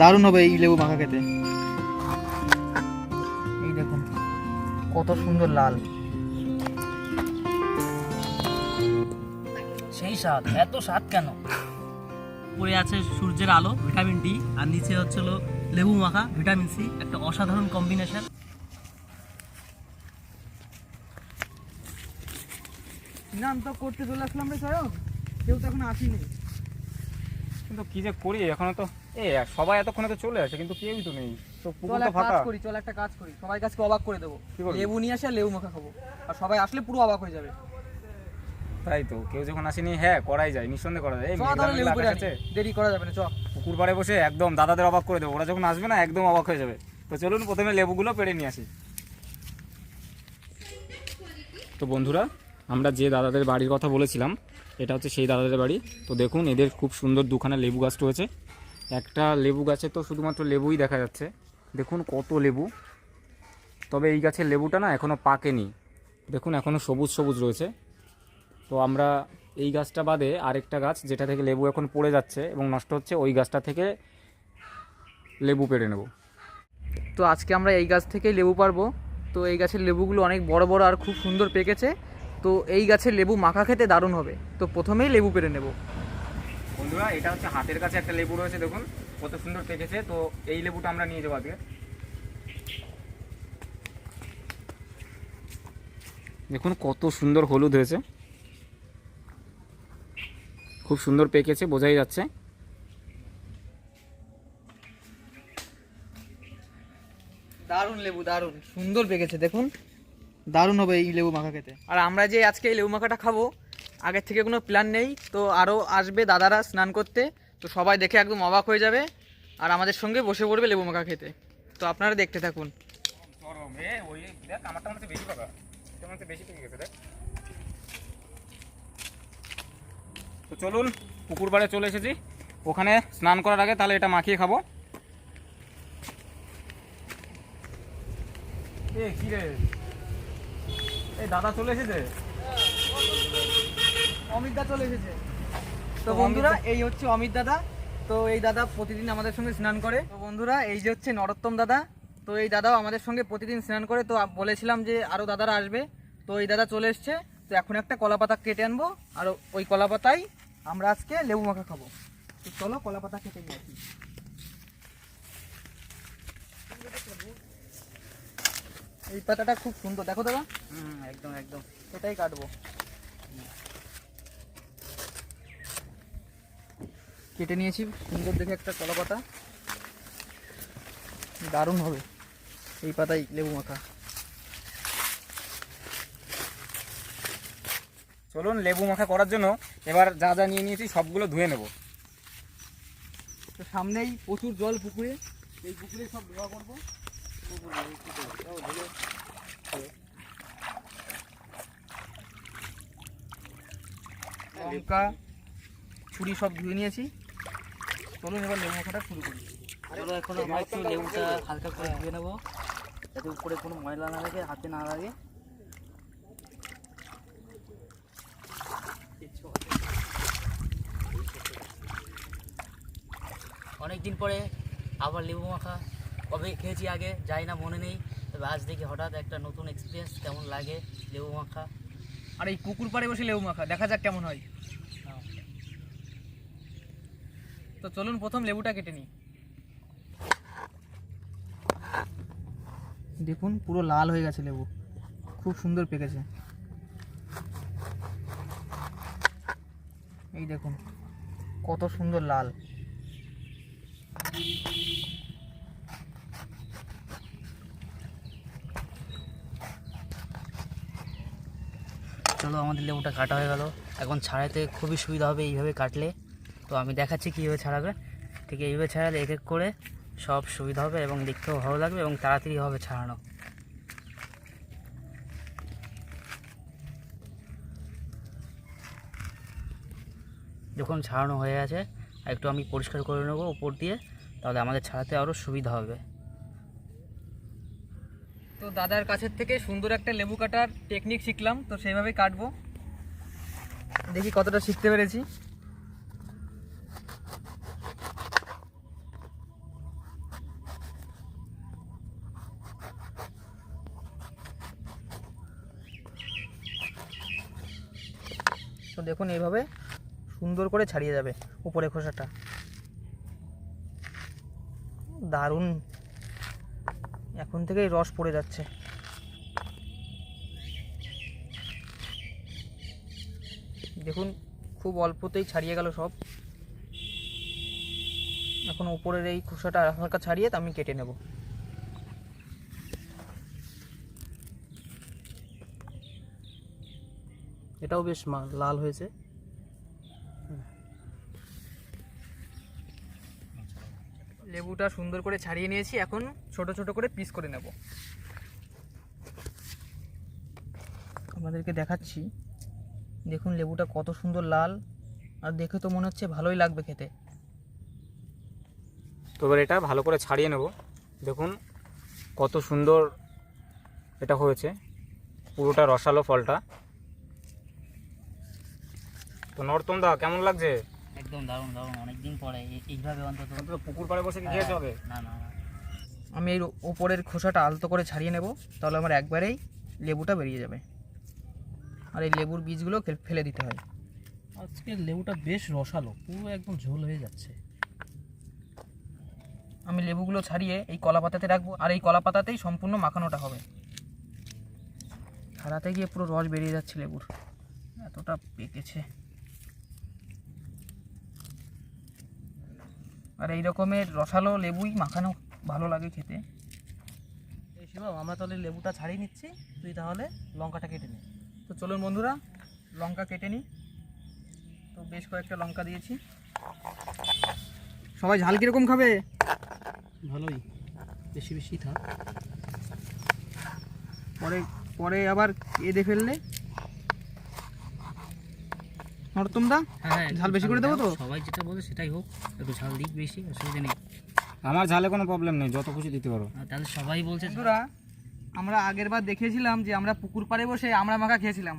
দারুণ হবে এই লেবু মাখা খেতে। এই দেখুন কত সুন্দর লাল। সেই স্বাদ এত স্বাদ কেন? উপরে আছে সূর্যের আলো ভিটামিন ডি আর নিচে হচ্ছিল লেবু মাখা ভিটামিন সি একটা অসাধারণ কম্বিনেশন নাম তো করতে চলে আসলাম রে সয়ব কেউ তো এখন আসেনি। কিন্তু কি যে করি এখনও তো এ সবাই এতক্ষণে তো চলে আসে কিন্তু কেউই তো নেই। তো পুকুর চল তো এক ফাঁকা। কাজ করি চল একটা কাজ করি। সবাই অবাক করে দেবো। কি করবি? লেবু নিয়ে আসে আর লেবু মাখা খাব। আর সবাই আসলে পুরো অবাক হয়ে যাবে। তাই তো কেউ যখন আসেনি হ্যাঁ করাই যায় নিঃসন্দেহে করা যায়। এই চ মেঘলা তাহলে লেবু করে আকাশ। আনি দেরি করা যাবে না চ। পুকুর পাড়ে বসে একদম দাদাদের অবাক করে দেবো। ওরা যখন আসবে না একদম অবাক হয়ে যাবে। তো চলুন প্রথমে লেবুগুলো পেড়ে নিয়ে আসি। তো বন্ধুরা আমরা যে দাদাদের বাড়ির কথা বলেছিলাম এটা হচ্ছে সেই দাদাদের বাড়ি। তো দেখুন এদের খুব সুন্দর দুখানা লেবু গাছ রয়েছে একটা লেবু গাছে তো শুধুমাত্র লেবুই দেখা যাচ্ছে। দেখুন কত লেবু। তবে এই গাছের লেবুটা না এখনও পাকেনি। দেখুন এখনও সবুজ সবুজ রয়েছে। তো আমরা এই গাছটা বাদে আরেকটা গাছ, যেটা থেকে লেবু এখন পড়ে যাচ্ছে এবং নষ্ট হচ্ছে, ওই গাছটা থেকে লেবু পেড়ে নেব। তো আজকে আমরা এই গাছ থেকেই লেবু পারব তো এই গাছের লেবুগুলো অনেক বড় বড় আর খুব সুন্দর পেকেছে। তো এই গাছের লেবু মাখা খেতে দারুণ হবে। তো প্রথমেই লেবু পেরে নেব। বন্ধুরা এটা হচ্ছে হাতের কাছে একটা লেবু রয়েছে দেখুন কত সুন্দর পেকেছে। তো এই লেবুটা আমরা নিয়ে যাব আজকে। দেখুন কত সুন্দর হলুদ হয়েছে। খুব সুন্দর পেকেছে বোঝাই যাচ্ছে। দারুণ লেবু দারুণ। সুন্দর পেকেছে দেখুন। দারুণ হবে এই লেবু মাখা খেতে। আর আমরা যে আজকে এই লেবু মাখাটা খাব আগের থেকে কোনো প্ল্যান নেই। তো আরও আসবে দাদারা স্নান করতে। তো সবাই দেখে একদম অবাক হয়ে যাবে। আর আমাদের সঙ্গে বসে পড়বে লেবু মাখা খেতে। তো আপনারা দেখতে থাকুন। তো চলুন, পুকুর পাড়ে চলে এসেছি। ওখানে স্নান করার আগে তাহলে এটা মাখিয়ে খাব। এ, কি রে? এই দাদা চলে এসেছে? অমিত দা চলে এসেছে। তো বন্ধুরা এই হচ্ছে অমিত দাদা। তো এই দাদা প্রতিদিন আমাদের সঙ্গে স্নান করে। তো বন্ধুরা এই যে হচ্ছে নরোত্তম দাদা। তো এই দাদাও আমাদের সঙ্গে প্রতিদিন স্নান করে। তো বলেছিলাম যে আরও দাদারা আসবে। তো এই দাদা চলে এসছে। তো এখন একটা কলা পাতা কেটে আনব। আর ওই কলা পাতায় আমরা আজকে লেবু মাখা খাব। তো চলো কলা পাতা কেটে নিয়ে আসি এই পাতাটা খুব সুন্দর। দেখো দাদা। হুম একদম একদম। এটাই কাটবো। কেটে নিয়েছি। সুন্দর দেখে একটা কলা পাতা দারুণ হবে এই পাতাই লেবু মাখা। চলুন লেবু মাখা করার জন্য এবার যা যা নিয়ে নিয়েছি সবগুলো ধুয়ে নেব। তো সামনেই প্রচুর জল পুকুরে। এই পুকুরে সব ধোয়া করব। লঙ্কা, ছুরি সব ধুয়ে নিয়েছি। চলুন এবার লেবু মাখাটা শুরু করি। চলো এখন আমরা একটু লেবুটা হালকা করে ধুয়ে নেব। যাতে উপরে কোনো ময়লা না লাগে, হাতে না লাগে। অনেক দিন পরে আবার লেবু মাখা। কবে খেয়েছি আগে যাই না, মনে নেই। তবে আজ দেখি হঠাৎ একটা নতুন এক্সপিরিয়েন্স কেমন লাগে লেবু মাখা। আর এই পুকুর পাড়ে বসে লেবু মাখা, দেখা যাক কেমন হয়। তো চলুন প্রথম লেবুটা কেটে নিই। দেখুন, পুরো লাল হয়ে গেছে লেবু। খুব সুন্দর পেকেছে। এই দেখুন, কত সুন্দর লাল। চলো, আমাদের লেবুটা কাটা হয়ে গেল। এখন ছাড়াতে খুবই সুবিধা হবে এইভাবে কাটলে। তো আমি দেখাচ্ছি কীভাবে ছাড়াবে ঠিক এইভাবে ছাড়ালে এক এক করে সব সুবিধা হবে এবং দেখতেও ভালো লাগবে এবং তাড়াতাড়ি হবে ছাড়ানো। যখন ছাড়ানো হয়ে গেছে, একটু আমি পরিষ্কার করে নেব উপর দিয়ে, তাহলে আমাদের ছাড়াতে আরও সুবিধা হবে। তো দাদার কাছের থেকে সুন্দর একটা লেবু কাটার টেকনিক শিখলাম, তো সেইভাবে কাটবো। দেখি কতটা শিখতে পেরেছি। তো দেখুন এইভাবে সুন্দর করে ছাড়িয়ে যাবে উপরে খোসাটা। দারুণ। এখন থেকেই রস পড়ে যাচ্ছে। দেখুন খুব অল্পতেই ছাড়িয়ে গেল সব। এখন উপরের এই খোসাটা হালকা ছাড়িয়ে আমি কেটে নেব। এটাও বেশ লাল হয়েছে। লেবুটা সুন্দর করে ছাড়িয়ে নিয়েছি, এখন ছোট ছোট করে পিস করে নেব। আপনাদেরকে দেখাচ্ছি। দেখুন লেবুটা কত সুন্দর লাল, আর দেখে তো মনে হচ্ছে ভালোই লাগবে খেতে। তো এবার এটা ভালো করে ছাড়িয়ে নেব। দেখুন কত সুন্দর এটা হয়েছে, পুরোটা রসালো ফলটা। তো নর্তম দা কেমন লাগছে? একদম দারুণ দারুণ। অনেকদিন পরে এই- এইভাবে অন্তত অন্তত পুকুর পাড়ে বসে কি খেয়েছে হবে না না না। আমি এর ওপরের খোসাটা আলতো করে ছাড়িয়ে নেব তাহলে আমার একবারেই লেবুটা বেরিয়ে যাবে। আর এই লেবুর বীজগুলো ফেলে দিতে হয়। আজকে লেবুটা বেশ রসালো পুরো একদম ঝোল হয়ে যাচ্ছে। আমি লেবুগুলো ছাড়িয়ে এই কলা পাতাতে রাখব আর এই কলা পাতাতেই সম্পূর্ণ মাখানোটা হবে। ছাড়াতে গিয়ে পুরো রস বেরিয়ে যাচ্ছে লেবুর। এতটা পেকেছে। আর এই রকমের রসালো লেবুই মাখানো ভালো লাগে খেতে। এই শিবম আমরা তাহলে লেবুটা ছাড়িয়ে নিচ্ছি। তুই তাহলে লঙ্কাটা কেটে নে। তো চলুন বন্ধুরা লঙ্কা কেটে নিই। তো বেশ কয়েকটা লঙ্কা দিয়েছি। সবাই ঝাল কীরকম খাবে? ভালোই। বেশি বেশি থাক। পরে পরে আবার এদে ফেললে নরতম হ্যাঁ ঝাল বেশি করে দেবো তো? সবাই যেটা বলে সেটাই হোক একটু ঝাল দিক বেশি অসুবিধা নেই। আমার ঝালে কোনো প্রবলেম নেই যত খুশি দিতে পারো। তাহলে সবাই বলছে আমরা আগের বার দেখিয়েছিলাম যে আমরা পুকুর পাড়ে বসে আমরা মাখা খেয়েছিলাম।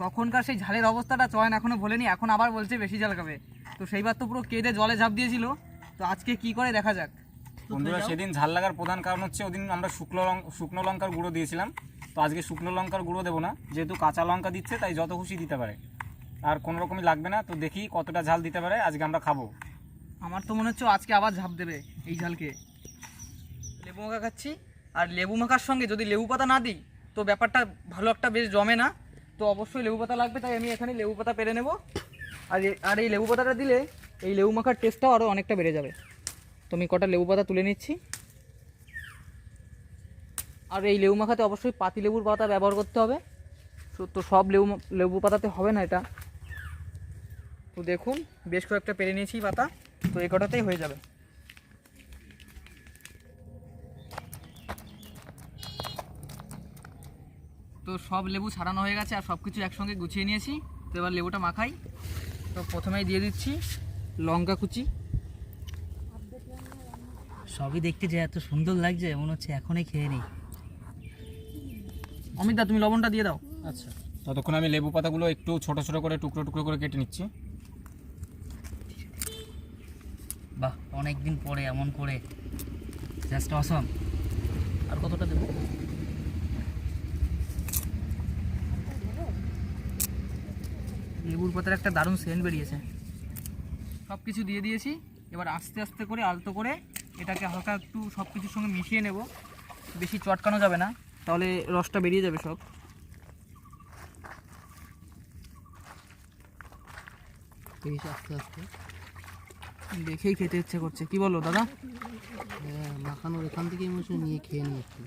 তখনকার সেই ঝালের অবস্থাটা চয়ন এখনও বলেনি এখন আবার বলছে বেশি ঝাল খাবে। তো সেইবার তো পুরো কেঁদে জলে ঝাঁপ দিয়েছিল। তো আজকে কি করে দেখা যাক? বন্ধুরা সেদিন ঝাল লাগার প্রধান কারণ হচ্ছে ওদিন আমরা শুকনো শুকনো লঙ্কার গুঁড়ো দিয়েছিলাম। তো আজকে শুকনো লঙ্কার গুঁড়ো দেবো না যেহেতু কাঁচা লঙ্কা দিচ্ছে তাই যত খুশি দিতে পারে। আর কোনো রকমই লাগবে না। তো দেখি কতটা ঝাল দিতে পারে, আজকে আমরা খাব। আমার তো মনে হচ্ছে আজকে আবার ঝাঁপ দেবে এই ঝালকে। লেবু মাখা খাচ্ছি, আর লেবু মাখার সঙ্গে যদি লেবু পাতা না দিই, তো ব্যাপারটা ভালো একটা বেশ জমে না। তো অবশ্যই লেবু পাতা লাগবে, তাই আমি এখানে লেবু পাতা পেরে নেব। আর আর এই লেবু পাতাটা দিলে এই লেবু মাখার টেস্টটাও আরও অনেকটা বেড়ে যাবে। তো আমি কটা লেবু পাতা তুলে নিচ্ছি। আর এই লেবু মাখাতে অবশ্যই পাতি লেবুর পাতা ব্যবহার করতে হবে। তো- সব লেবু লেবু পাতাতে হবে না এটা। তো দেখুন, বেশ কয়েকটা পেরে নিয়েছি পাতা, তো এ কটাতেই হয়ে যাবে। তো সব লেবু ছাড়ানো হয়ে গেছে আর সব কিছু একসঙ্গে গুছিয়ে নিয়েছি। তো এবার লেবুটা মাখাই। তো প্রথমেই দিয়ে দিচ্ছি লঙ্কা কুচি। সবই দেখতে যে এত সুন্দর লাগছে, মনে হচ্ছে এখনই খেয়ে নিই। অমিতা তুমি লবণটা দিয়ে দাও। আচ্ছা। ততক্ষণ আমি লেবু পাতাগুলো একটু ছোট ছোট করে, টুকরো টুকরো করে কেটে নিচ্ছি। অনেক দিন পরে, এমন করে। জাস্ট অসম আর কতটা দেবো? লেবুর পাতার একটা দারুণ সেন্ট বেরিয়েছে। সব কিছু দিয়ে দিয়েছি। এবার আস্তে আস্তে করে, আলতো করে এটাকে হালকা একটু সব কিছুর সঙ্গে মিশিয়ে নেব। বেশি চটকানো যাবে না। তাহলে রসটা বেরিয়ে যাবে সব। আস্তে আস্তে। দেখেই খেতে ইচ্ছে করছে। কি বলো দাদা? হ্যাঁ মাখানোর এখান থেকেই মনে নিয়ে খেয়ে নিই একটু।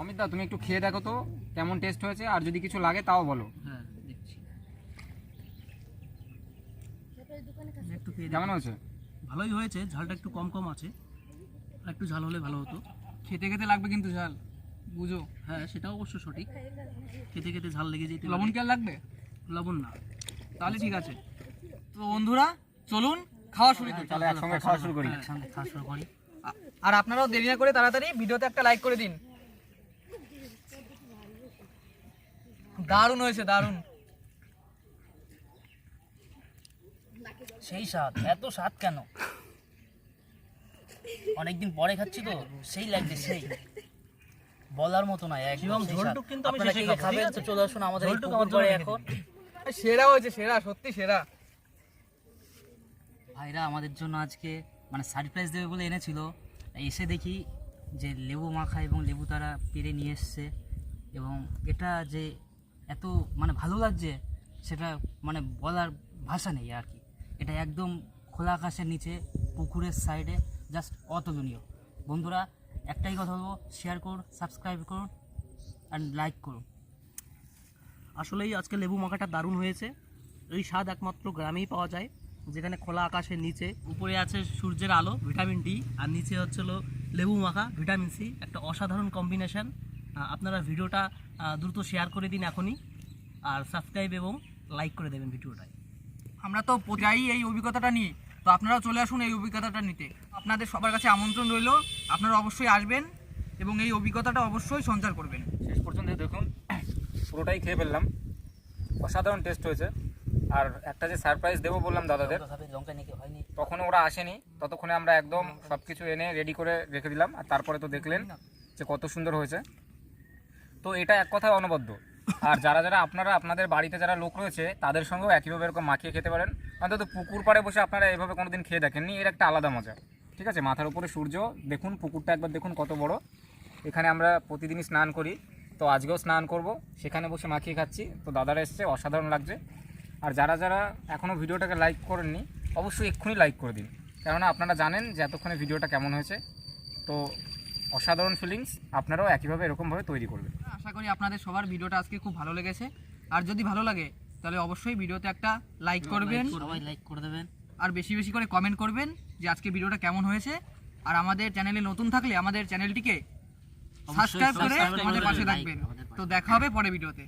অমিত দা তুমি একটু খেয়ে দেখো তো কেমন টেস্ট হয়েছে আর যদি কিছু লাগে তাও বলো। হ্যাঁ দেখছি। একটু খেয়ে কেমন হয়েছে? ভালোই হয়েছে ঝালটা একটু কম কম আছে। আর একটু ঝাল হলে ভালো হতো। খেতে খেতে লাগবে কিন্তু ঝাল বুঝো। হ্যাঁ সেটাও অবশ্য সঠিক। খেতে খেতে ঝাল লেগে যেতে লবণ কি আর লাগবে? লবণ না। তাহলে ঠিক আছে। তো বন্ধুরা চলুন খাওয়া শুরু করি। তাহলে একসঙ্গে খাওয়া শুরু করি। একসঙ্গে খাওয়া শুরু করি। আর আপনারাও দেরি না করে তাড়াতাড়ি ভিডিওতে একটা লাইক করে দিন। দারুণ হয়েছে দারুণ। সেই স্বাদ এত স্বাদ কেন? অনেকদিন পরে খাচ্ছি তো সেই লাগছে সেই। বলার মতো নয় একদম ঝোলটুক কিন্তু আমি শেষে খাবেন? তো চলে আসুন আমাদের ঝোলটুক আমার এখন। সেরা হয়েছে সেরা সত্যি সেরা। ভাইরা আমাদের জন্য আজকে মানে সারপ্রাইজ দেবে বলে এনেছিল। এসে দেখি যে লেবু মাখা এবং লেবু তারা পেরে নিয়ে এসছে। এবং এটা যে এত মানে ভালো লাগছে, সেটা মানে বলার ভাষা নেই আর কি। এটা একদম খোলা আকাশের নিচে, পুকুরের সাইডে জাস্ট অতুলনীয়। বন্ধুরা, একটাই কথা বলব শেয়ার করুন সাবস্ক্রাইব করুন অ্যান্ড লাইক করুন। আসলেই আজকে লেবু মাখাটা দারুণ হয়েছে। এই স্বাদ একমাত্র গ্রামেই পাওয়া যায়। যেখানে খোলা আকাশের নিচে, উপরে আছে সূর্যের আলো, ভিটামিন ডি, আর নিচে হচ্ছে লেবু মাখা, ভিটামিন সি, একটা অসাধারণ কম্বিনেশান আপনারা ভিডিওটা দ্রুত শেয়ার করে দিন এখনই, আর সাবস্ক্রাইব এবং লাইক করে দেবেন ভিডিওটায়। আমরা তো যাই এই অভিজ্ঞতাটা নিয়ে, তো আপনারাও চলে আসুন এই অভিজ্ঞতাটা নিতে। আপনাদের সবার কাছে আমন্ত্রণ রইল, আপনারা অবশ্যই আসবেন এবং এই অভিজ্ঞতাটা অবশ্যই সঞ্চার করবেন। শেষ পর্যন্ত দেখুন, পুরোটাই খেয়ে ফেললাম। অসাধারণ টেস্ট হয়েছে। আর একটা যে সারপ্রাইজ দেবো বললাম দাদাদের তখন ওরা আসেনি। ততক্ষণে আমরা একদম সব কিছু এনে রেডি করে রেখে দিলাম। আর তারপরে তো দেখলেন যে কত সুন্দর হয়েছে। তো এটা এক কথায় অনবদ্য। আর যারা যারা আপনারা আপনাদের বাড়িতে যারা লোক রয়েছে তাদের সঙ্গেও একইভাবে এরকম মাখিয়ে খেতে পারেন। অন্তত পুকুর পাড়ে বসে আপনারা এভাবে কোনোদিন খেয়ে দেখেননি। এর একটা আলাদা মজা। ঠিক আছে? মাথার উপরে সূর্য। দেখুন পুকুরটা একবার দেখুন কত বড়। এখানে আমরা প্রতিদিনই স্নান করি। তো আজকেও স্নান করব। সেখানে বসে মাখিয়ে খাচ্ছি। তো দাদারা এসছে অসাধারণ লাগছে। আর যারা যারা এখনও ভিডিওটাকে লাইক করেননি অবশ্যই এক্ষুনি লাইক করে দিন। কেননা আপনারা জানেন যে এতক্ষণে ভিডিওটা কেমন হয়েছে। তো অসাধারণ ফিলিংস আপনারাও একইভাবে এরকমভাবে তৈরি করবেন। আশা করি আপনাদের সবার ভিডিওটা আজকে খুব ভালো লেগেছে। আর যদি ভালো লাগে তাহলে অবশ্যই ভিডিওতে একটা লাইক করবেন। সবাই লাইক করে দেবেন। আর বেশি বেশি করে কমেন্ট করবেন যে আজকে ভিডিওটা কেমন হয়েছে। আর আমাদের চ্যানেলে নতুন থাকলে আমাদের চ্যানেলটিকে সাবস্ক্রাইব করে আমাদের পাশে থাকবেন। তো দেখা হবে পরে ভিডিওতে।